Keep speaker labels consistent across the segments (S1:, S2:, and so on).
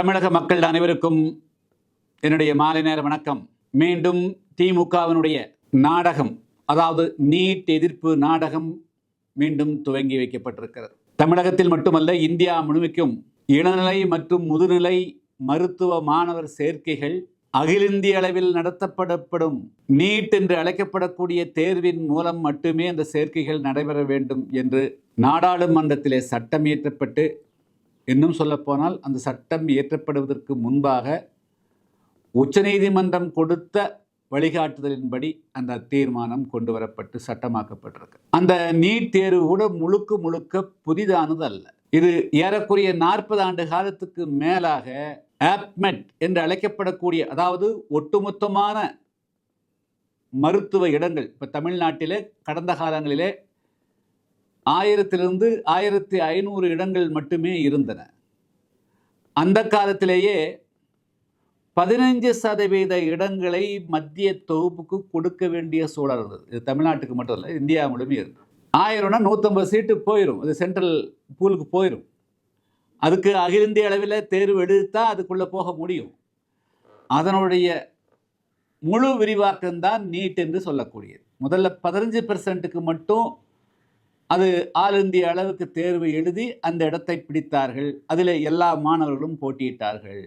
S1: தமிழக மக்கள் அனைவருக்கும் என்னுடைய மாலை நேர வணக்கம். மீண்டும் திமுகவினுடைய நாடகம் அதாவது நீட் எதிர்ப்பு நாடகம் மீண்டும் துவங்கி வைக்கப்பட்டிருக்கிறது. தமிழகத்தில் மட்டுமல்ல இந்தியா முழுமைக்கும் இளநிலை மற்றும் முதுநிலை மருத்துவ மாணவர் சேர்க்கைகள் அகில இந்திய அளவில் நடத்தப்படப்படும் நீட் என்று அழைக்கப்படக்கூடிய தேர்வின் மூலம் மட்டுமே அந்த சேர்க்கைகள் நடைபெற வேண்டும் என்று நாடாளுமன்றத்திலே சட்டம் இயற்றப்பட்டு இன்னும் சொல்லப்போனால் அந்த சட்டம் இயற்றப்படுவதற்கு முன்பாக உச்சநீதிமன்றம் கொடுத்த வழிகாட்டுதலின்படி அந்த தீர்மானம் கொண்டு வரப்பட்டு சட்டமாக்கப்பட்டிருக்கு. அந்த நீட் தேர்வு கூட முழுக்க முழுக்க புதிதானது அல்ல இது ஏறக்குறைய நாற்பது ஆண்டு காலத்துக்கு மேலாக ஆப்மெட் என்று அழைக்கப்படக்கூடிய அதாவது ஒட்டுமொத்தமான மருத்துவ இடங்கள் இப்போ தமிழ்நாட்டிலே கடந்த காலங்களிலே ஆயிரத்திலிருந்து ஆயிரத்தி ஐநூறு இடங்கள் மட்டுமே இருந்தன. அந்த காலத்திலேயே பதினைஞ்சு சதவீத இடங்களை மத்திய தொகுப்புக்கு கொடுக்க வேண்டிய சூழல் இருந்தது. இது தமிழ்நாட்டுக்கு மட்டும் இல்லை இந்தியா முழுமே இருந்தது. ஆயிரம்னா நூற்றம்பது சீட்டு போயிடும் அது சென்ட்ரல் பூலுக்கு போயிடும் அதுக்கு அகில இந்திய அளவில் தேர்வு எடுத்தால் அதுக்குள்ளே போக முடியும். அதனுடைய முழு விரிவாக்கம்தான் நீட் என்று சொல்லக்கூடியது. முதல்ல பதினஞ்சு பெர்சன்ட்டுக்கு மட்டும் அது ஆல் இந்திய அளவுக்கு தேர்வு எழுதி அந்த இடத்தை பிடித்தார்கள். அதில் எல்லா மாணவர்களும் போட்டியிட்டார்கள்.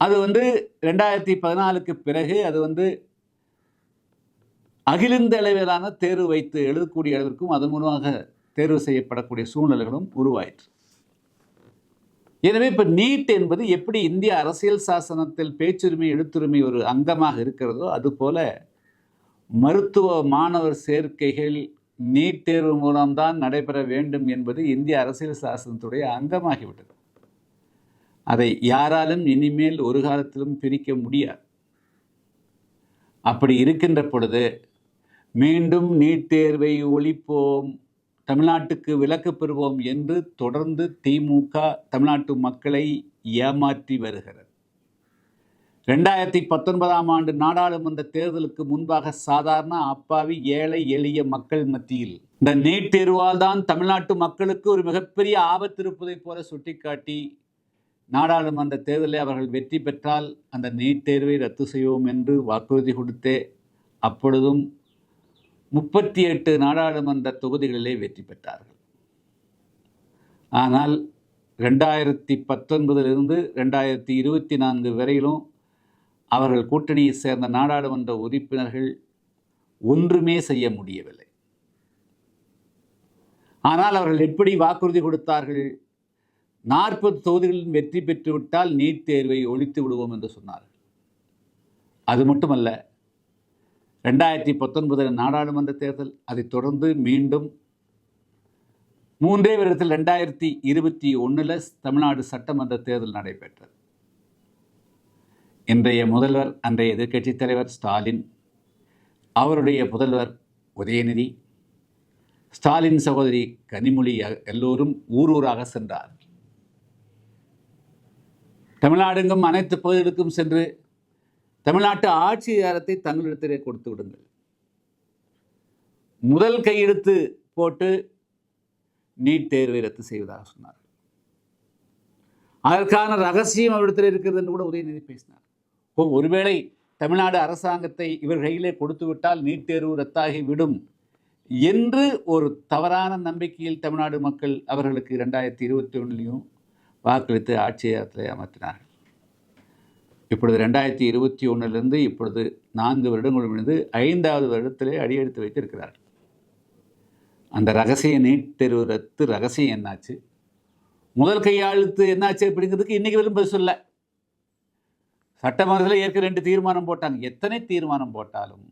S1: அது வந்து ரெண்டாயிரத்தி பதினாலுக்கு பிறகு அது வந்து அகில அளவிலான தேர்வு வைத்து எழுதக்கூடிய அளவிற்கும் அதன் மூலமாக தேர்வு செய்யப்படக்கூடிய சூழ்நிலைகளும் உருவாயிற்று. எனவே இப்போ நீட் என்பது எப்படி இந்திய அரசியல் சாசனத்தில் பேச்சுரிமை எழுத்துரிமை ஒரு அங்கமாக இருக்கிறதோ அதுபோல மருத்துவ மாணவர் சேர்க்கைகள் நீட் தேர்வு மூலம்தான் நடைபெற வேண்டும் என்பது இந்திய அரசியல் சாசனத்துடைய அங்கமாகிவிட்டது. அதை யாராலும் இனிமேல் ஒரு காலத்திலும் பிரிக்க முடியாது. அப்படி இருக்கின்ற பொழுது மீண்டும் நீட் தேர்வை ஒழிப்போம் தமிழ்நாட்டுக்கு விலக்கு பெறுவோம் என்று தொடர்ந்து திமுக தமிழ்நாட்டு மக்களை ஏமாற்றி வருகிறது. ரெண்டாயிரத்தி பத்தொன்பதாம் ஆண்டு நாடாளுமன்ற தேர்தலுக்கு முன்பாக சாதாரண அப்பாவி ஏழை எளிய மக்கள் மத்தியில். இந்த நீட் தேர்வால் தான் தமிழ்நாட்டு மக்களுக்கு ஒரு மிகப்பெரிய ஆபத்து இருப்பதை போல சுட்டிக்காட்டி நாடாளுமன்ற தேர்தலில் அவர்கள் வெற்றி பெற்றால் அந்த நீட் தேர்வை ரத்து செய்வோம் என்று வாக்குறுதி கொடுத்தே அப்பொழுதும் முப்பத்தி எட்டு நாடாளுமன்ற தொகுதிகளிலே வெற்றி பெற்றார்கள். ஆனால் ரெண்டாயிரத்தி பத்தொன்பதிலிருந்து ரெண்டாயிரத்தி இருபத்தி நான்கு வரையிலும் அவர்கள் கூட்டணியை சேர்ந்த நாடாளுமன்ற உறுப்பினர்கள் ஒன்றுமே செய்ய முடியவில்லை. ஆனால் அவர்கள் எப்படி வாக்குறுதி கொடுத்தார்கள்? நாற்பது தொகுதிகளில் வெற்றி பெற்றுவிட்டால் நீட் தேர்வை ஒழித்து விடுவோம் என்று சொன்னார்கள். அது மட்டுமல்ல ரெண்டாயிரத்தி பத்தொன்பதில் நாடாளுமன்ற தேர்தல் அதைத் தொடர்ந்து மீண்டும் மூன்றே வருடத்தில் ரெண்டாயிரத்தி இருபத்தி ஒன்றில் தமிழ்நாடு சட்டமன்ற தேர்தல் நடைபெற்றது. இன்றைய முதல்வர் அன்றைய எதிர்க்கட்சித் தலைவர் ஸ்டாலின் அவருடைய புதல்வர் உதயநிதி ஸ்டாலின் சகோதரி கனிமொழி எல்லோரும் ஊரூராக சென்றார். தமிழ்நாடெங்கும் அனைத்து பகுதிகளுக்கும் சென்று தமிழ்நாட்டு ஆட்சி அதிகாரத்தை தங்களிடத்திலே கொடுத்து விடுங்கள். முதல் கையெழுத்து போட்டு நீட் தேர்வை ரத்து செய்வதாக சொன்னார். அதற்கான ரகசியம் அவரிடத்தில் இருக்கிறது என்று கூட உதயநிதி பேசினார். ஒருவேளை தமிழ்நாடு அரசாங்கத்தை இவர் கையிலே கொடுத்து விட்டால் நீட் தேர்வு ரத்தாகி விடும் என்று ஒரு தவறான நம்பிக்கையில் தமிழ்நாடு மக்கள் அவர்களுக்கு இரண்டாயிரத்தி இருபத்தி ஒன்றுலையும் வாக்களித்து ஆட்சி அமர்த்தினார்கள். இப்பொழுது ரெண்டாயிரத்தி இருபத்தி ஒன்றிலிருந்து இப்பொழுது நான்கு வருடங்கள் முடிந்து ஐந்தாவது வருடத்திலே அடியெடுத்து வைத்திருக்கிறார்கள். அந்த ரகசிய நீட் தேர்வு ரத்து ரகசியம் என்னாச்சு? முதல் கையாளுத்து என்னாச்சு அப்படிங்கிறதுக்கு இன்றைக்கி வரும் பதில் சொல்ல. சட்டமன்றத்தில் ஏற்க ரெண்டு தீர்மானம் போட்டாங்க. எத்தனை தீர்மானம் போட்டாலும்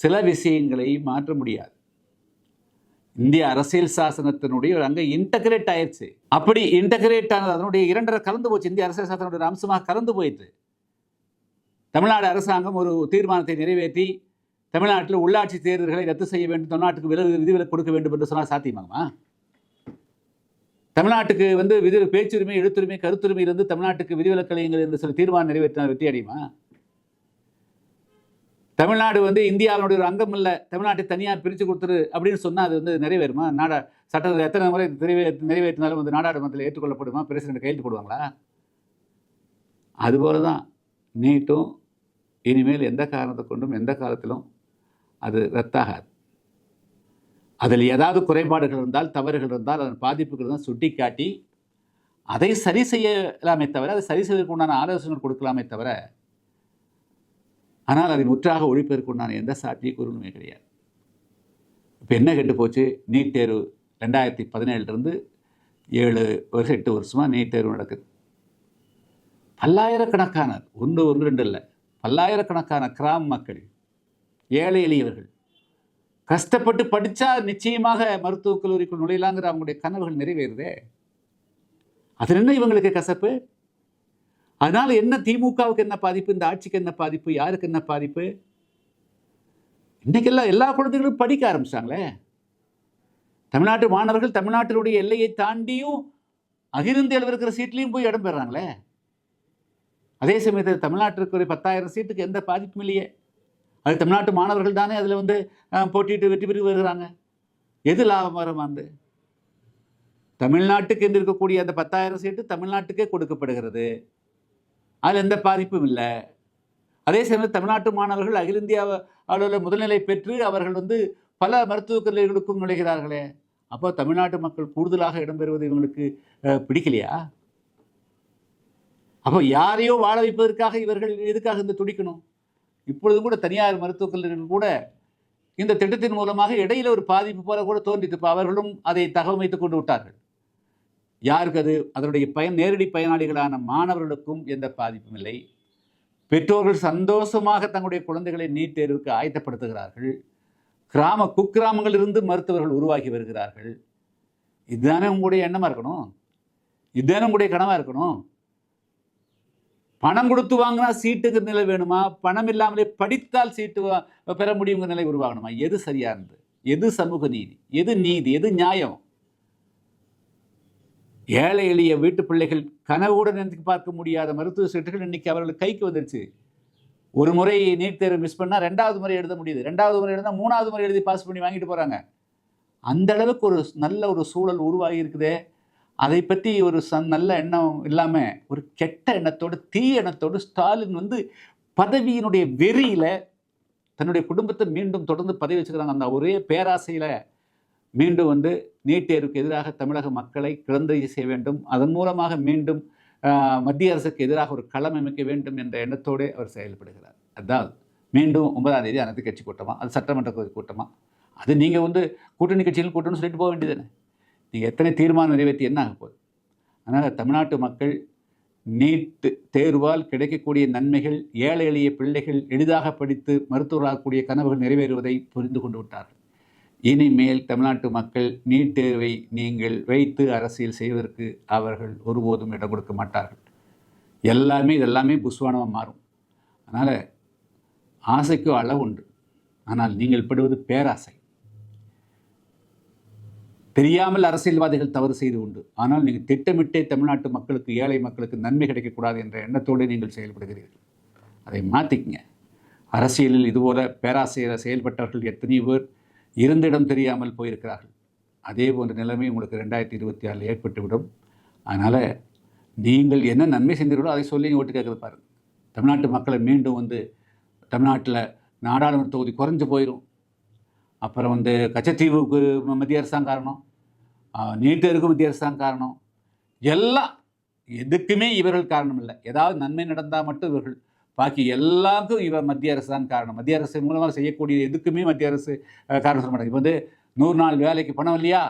S1: சில விஷயங்களை மாற்ற முடியாது. இந்திய அரசியல் சாசனத்தினுடைய ஒரு அங்கே இன்டகிரேட் ஆயிடுச்சு அப்படி இன்டகிரேட் ஆனது அதனுடைய இரண்டரை கலந்து போச்சு. இந்திய அரசியல் சாசனத்துடைய அம்சமாக கலந்து போயிட்டு தமிழ்நாடு அரசாங்கம் ஒரு தீர்மானத்தை நிறைவேற்றி தமிழ்நாட்டில் உள்ளாட்சி தேர்தல்களை ரத்து செய்ய வேண்டும். தமிழ்நாட்டுக்கு விலகு விதிவிலக்கு கொடுக்க வேண்டும் என்று சொன்னால் சாத்தியமாகுமா? தமிழ்நாட்டுக்கு வந்து விதி பேச்சுரிமை எழுத்துரிமை கருத்துரிமை இருந்து தமிழ்நாட்டுக்கு விதிவிலக்களியங்கள் என்று சொல்லி தீர்மானம் நிறைவேற்றினால் வெற்றி அடையுமா? தமிழ்நாடு வந்து இந்தியாவினுடைய ஒரு அங்கம் இல்லை தமிழ்நாட்டை தனியாக பிரித்து கொடுத்துரு அப்படின்னு சொன்னால் அது வந்து நிறைவேறுமா? நாடா சட்டத்தில் எத்தனை முறை நிறைவே நிறைவேற்றினாலும் வந்து நாடாளுமன்றத்தில் ஏற்றுக்கொள்ளப்படுமா? பிரசிடண்ட் கையெழுத்து போடுவாங்களா? அதுபோல தான் நீட்டும் இனிமேல் எந்த காரணத்தை கொண்டும் எந்த காலத்திலும் அது ரத்தாகாது. அதில் ஏதாவது குறைபாடுகள் இருந்தால் தவறுகள் இருந்தால் அதன் பாதிப்புகள் தான் சுட்டி காட்டி அதை சரி செய்யலாமே தவிர அதை சரி செய்வதற்கு உண்டான ஆலோசனை கொடுக்கலாமே தவிர ஆனால் அதை முற்றாக ஒழிப்பதற்கு உண்டான எந்த சாத்தியக்கூறுமே கிடையாது. இப்போ என்ன கெட்டு போச்சு? நீட் தேர்வு ரெண்டாயிரத்தி பதினேழுலேருந்து ஏழு வருஷம் எட்டு வருஷமாக நீட் தேர்வு நடக்குது. பல்லாயிரக்கணக்கான ஒன்று ஒன்று ரெண்டு இல்லை பல்லாயிரக்கணக்கான கிராம மக்கள் ஏழை எளியவர்கள் கஷ்டப்பட்டு படித்தா நிச்சயமாக மருத்துவக் கல்லூரிக்குள் நுழையலாங்கிற அவங்களுடைய கனவுகள் நிறைவேறுதே. அதில் என்ன இவங்களுக்கு கசப்பு? அதனால் என்ன திமுகவுக்கு என்ன பாதிப்பு? இந்த ஆட்சிக்கு என்ன பாதிப்பு? யாருக்கு என்ன பாதிப்பு? இன்னைக்கெல்லாம் எல்லா குழந்தைகளும் படிக்க ஆரம்பித்தாங்களே தமிழ்நாட்டு மாணவர்கள் தமிழ்நாட்டினுடைய எல்லையை தாண்டியும் அகில எழுவிருக்கிற இருக்கிற சீட்லேயும் போய் இடம் பெறாங்களே. அதே சமயத்தில் தமிழ்நாட்டிற்கு ஒரு பத்தாயிரம் சீட்டுக்கு எந்த பாதிப்பும் இல்லையே. அது தமிழ்நாட்டு மாணவர்கள் தானே அதில் வந்து போட்டிட்டு போட்டியிட்டு வெற்றி பெற்று வருகிறாங்க. எது லாபம் வரும் வந்து தமிழ்நாட்டுக்கு என்று இருக்கக்கூடிய அந்த பத்தாயிரம் சீட்டு தமிழ்நாட்டுக்கே கொடுக்கப்படுகிறது. அதில் எந்த பாதிப்பும் இல்லை. அதே சமயம் தமிழ்நாட்டு மாணவர்கள் அகில இந்திய அளவில் முதல்நிலை பெற்று அவர்கள் வந்து பல மருத்துவக் கல்லூரிகளுக்கும் நுழைகிறார்களே. அப்போ தமிழ்நாட்டு மக்கள் கூடுதலாக இடம்பெறுவது இவங்களுக்கு பிடிக்கலையா? அப்போ யாரையோ வாழ வைப்பதற்காக இவர்கள் எதுக்காக இந்த துடிக்கணும்? இப்பொழுதும் கூட தனியார் மருத்துவக் கல்லூரிகள் கூட இந்த திட்டத்தின் மூலமாக இடையில ஒரு பாதிப்பு போல கூட தோன்றித்து இப்போ அவர்களும் அதை தகவமைத்துக் கொண்டு விட்டார்கள். யாருக்கு அது? அதனுடைய பயன் நேரடி பயனாளிகளான மாணவர்களுக்கும் எந்த பாதிப்பும் இல்லை. பெற்றோர்கள் சந்தோஷமாக தங்களுடைய குழந்தைகளை நீட் தேர்வுக்கு ஆயத்தப்படுத்துகிறார்கள். கிராம குக்கிராமங்களிலிருந்து மருத்துவர்கள் உருவாகி வருகிறார்கள். இதுதானே உங்களுடைய எண்ணமாக இருக்கணும்? இதுதானே உங்களுடைய கனவாக இருக்கணும்? பணம் கொடுத்து வாங்கினா சீட்டுங்கிற நிலை வேணுமா? பணம் இல்லாமலே படித்தால் சீட்டு பெற முடியுங்கிற நிலை உருவாகணுமா? எது சரியானது? எது சமூக நீதி? எது நீதி? எது நியாயம்? ஏழை எளிய வீட்டு பிள்ளைகள் கனவுடன் நினைத்து பார்க்க முடியாத மருத்துவ சீட்டுகள் இன்னைக்கு அவர்கள் கைக்கு வந்துருச்சு. ஒரு முறை நீட் தேர்வு மிஸ் பண்ணால் ரெண்டாவது முறை எழுத முடியுது. ரெண்டாவது முறை எழுதினா மூணாவது முறை எழுதி பாஸ் பண்ணி வாங்கிட்டு போகிறாங்க அந்த அளவுக்கு ஒரு நல்ல ஒரு சூழல் உருவாகி இருக்குதே. அதை பற்றி ஒரு சன் நல்ல எண்ணம் இல்லாமல் ஒரு கெட்ட எண்ணத்தோடு தீய எண்ணத்தோடு ஸ்டாலின் வந்து பதவியினுடைய வெறியில் தன்னுடைய குடும்பத்தை மீண்டும் தொடர்ந்து பதவி வச்சுக்கிறாங்க. அந்த ஒரே பேராசையில் மீண்டும் வந்து நீட் தேர்வுக்கு எதிராக தமிழக மக்களை கிளந்தறி செய்ய வேண்டும். அதன் மூலமாக மீண்டும் மத்திய அரசுக்கு எதிராக ஒரு களம் அமைக்க வேண்டும் என்ற எண்ணத்தோடு அவர் செயல்படுகிறார். அதான் மீண்டும் ஒன்பதாம் தேதி அனைத்து கட்சி கூட்டமாக அது சட்டமன்ற கூட்டமாக அது நீங்கள் வந்து கூட்டணி கட்சிகள் கூட்டணும்னு சொல்லிட்டு போக வேண்டியதுதானே நீங்கள் எத்தனை தீர்மானம் நிறைவேற்றி என்ன ஆக போகுது? அதனால் தமிழ்நாட்டு மக்கள் நீட் தேர்வால் கிடைக்கக்கூடிய நன்மைகள் ஏழை எளிய பிள்ளைகள் எளிதாக படித்து மருத்துவராகக்கூடிய கனவுகள் நிறைவேறுவதை புரிந்து கொண்டு விட்டார்கள். இனிமேல் தமிழ்நாட்டு மக்கள் நீட் தேர்வை நீங்கள் வைத்து அரசியல் செய்வதற்கு அவர்கள் ஒருபோதும் இடம் கொடுக்க மாட்டார்கள். எல்லாமே இதெல்லாமே புஸ்வானமாக மாறும். அதனால் ஆசைக்கும் அளவு உண்டு. ஆனால் நீங்கள் படுவது பேராசை. தெரியாமல் அரசியல்வாதிகள் தவறு செய்து உண்டு. ஆனால் நீங்கள் திட்டமிட்டே தமிழ்நாட்டு மக்களுக்கு ஏழை மக்களுக்கு நன்மை கிடைக்கக்கூடாது என்ற எண்ணத்தோடு நீங்கள் செயல்படுகிறீர்கள். அதை மாற்றிக்கங்க அரசியலில் இதுபோல பேராசிரியரை செயல்பட்டவர்கள் எத்தனையோ பேர் இருந்திடம் தெரியாமல் போயிருக்கிறார்கள். அதே போன்ற நிலைமை உங்களுக்கு ரெண்டாயிரத்தி இருபத்தி ஆறில் ஏற்பட்டுவிடும். அதனால் நீங்கள் என்ன நன்மை செஞ்சீர்களோ அதை சொல்லி ஓட்டு கேட்குறது பாருங்கள் தமிழ்நாட்டு மக்களை மீண்டும் வந்து தமிழ்நாட்டில் நாடாளுமன்ற தொகுதி குறைஞ்சு போயிடும் அப்புறம் வந்து கச்சத்தீவுக்கு மத்திய அரசாங்க காரணம். நீட்டருக்கு மத்திய தான் காரணம். எல்லாம் எதுக்குமே இவர்கள் காரணம் இல்லை ஏதாவது நன்மை நடந்தால் மட்டும் இவர்கள். பாக்கி எல்லாருக்கும் இவர் மத்திய அரசு தான் காரணம். மத்திய அரசு மூலமாக செய்யக்கூடிய எதுக்குமே மத்திய அரசு காரணம் சொல்ல மாட்டாங்க. இப்போ வந்து நூறு நாள் வேலைக்கு பணம் இல்லையா?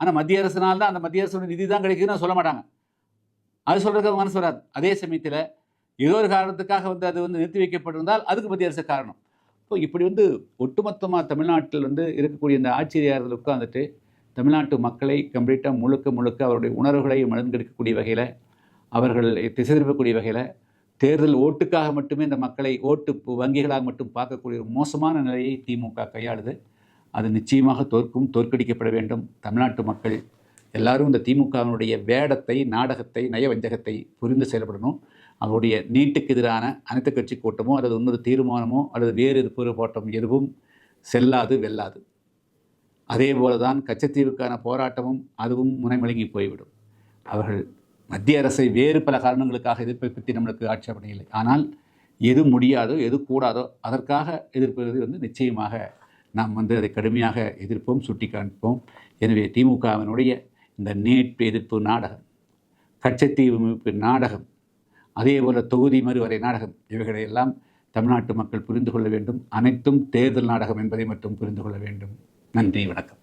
S1: ஆனால் மத்திய அரசுனால தான் அந்த மத்திய அரசோட நிதி தான் கிடைக்குதுன்னு சொல்ல மாட்டாங்க. அது சொல்கிறதுக்கு மனசு வராது. அதே சமயத்தில் ஏதோ ஒரு காரணத்துக்காக வந்து அது வந்து நிறுத்தி வைக்கப்பட்டிருந்தால் அதுக்கு மத்திய அரசு காரணம். இப்போ இப்படி வந்து ஒட்டுமொத்தமாக தமிழ்நாட்டில் வந்து இருக்கக்கூடிய இந்த ஆட்சியாளர்கள் உட்காந்துட்டு தமிழ்நாட்டு மக்களை கம்ப்ளீட்டாக முழுக்க முழுக்க அவருடைய உணர்வுகளை மலர்ந்தெடுக்கக்கூடிய வகையில் அவர்கள் திசை திருப்பக்கூடிய வகையில் தேர்தல் ஓட்டுக்காக மட்டுமே இந்த மக்களை ஓட்டு வங்கிகளாக மட்டும் பார்க்கக்கூடிய ஒரு மோசமான நிலையை திமுக கையாளுது. அது நிச்சயமாக தோற்கும் தோற்கடிக்கப்பட வேண்டும். தமிழ்நாட்டு மக்கள் எல்லாரும் இந்த திமுகவினுடைய வேடத்தை நாடகத்தை நயவஞ்சகத்தை புரிந்து செயல்படணும். அவருடைய நீட்டுக்கு எதிரான அனைத்து கட்சி கூட்டமோ அல்லது இன்னொரு தீர்மானமோ அல்லது வேறு எதிர்ப்பு போட்டம் எதுவும் செல்லாது வெல்லாது. அதே போல தான் கச்சத்தீவுக்கான போராட்டமும் அதுவும் முனைமழுங்கி போய்விடும். அவர்கள் மத்திய அரசை வேறு பல காரணங்களுக்காக எதிர்ப்பை பற்றி நம்மளுக்கு ஆட்சேபனை இல்லை. ஆனால் எது முடியாதோ எது கூடாதோ அதற்காக எதிர்ப்பது வந்து நிச்சயமாக நாம் வந்து அதை கடுமையாக எதிர்ப்போம் சுட்டி காண்போம் எனவே திமுகவினுடைய இந்த நேற்று எதிர்ப்பு நாடகம் கச்சத்தீவு மீட்பு நாடகம் அதே போல் தொகுதி மறுவரை நாடகம் இவைகளை எல்லாம் தமிழ்நாட்டு மக்கள் புரிந்து கொள்ள வேண்டும். அனைத்தும் தேர்தல் நாடகம் என்பதை மட்டும் புரிந்து கொள்ள வேண்டும். நன்றி வணக்கம்.